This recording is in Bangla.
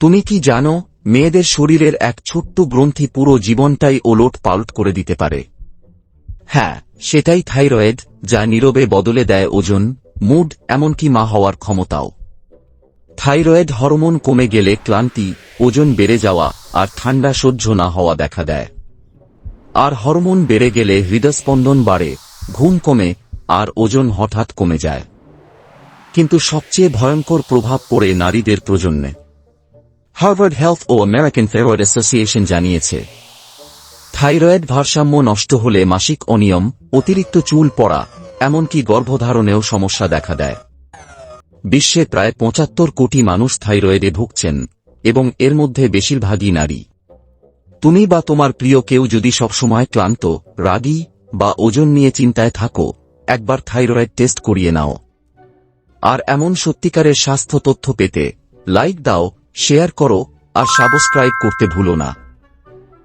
তুমি কি জানো, মেয়েদের শরীরের এক ছোট্ট গ্রন্থি পুরো জীবনটাই ওলট পালট করে দিতে পারে? হ্যাঁ সেটাই থাইরয়েড, যা নীরবে বদলে দেয় ওজন, মুড, এমনকি মা হওয়ার ক্ষমতাও। থাইরয়েড হরমোন কমে গেলে ক্লান্তি, ওজন বেড়ে যাওয়া, আর ঠান্ডা সহ্য না হওয়া দেখা দেয়। আর হরমোন বেড়ে গেলে হৃদস্পন্দন বাড়ে, ঘুম কমে, আর ওজন হঠাৎ কমে যায়। কিন্তু সবচেয়ে ভয়ঙ্কর প্রভাব পড়ে নারীদের প্রজন্মে। হার্ভার্ড হেলথ ও আমেরিকান থাইরয়েড অ্যাসোসিয়েশন জানিয়েছে, থাইরয়েড ভারসাম্য নষ্ট হলে মাসিক অনিয়ম, অতিরিক্ত চুল পড়া, এমনকি গর্ভধারণেও সমস্যা দেখা দেয়। বিশ্বে প্রায় পঁচাত্তর কোটি মানুষ থাইরয়েডে ভুগছেন, এবং এর মধ্যে বেশিরভাগই নারী। তুমি বা তোমার প্রিয় কেউ যদি সবসময় ক্লান্ত, রাগী বা ওজন নিয়ে চিন্তায় থাকো, একবার থাইরয়েড টেস্ট করিয়ে নাও। আর এমন সত্যিকারের স্বাস্থ্য তথ্য পেতে, লাইক দাও শেয়ার করো আর সাবস্ক্রাইব করতে ভুলো না।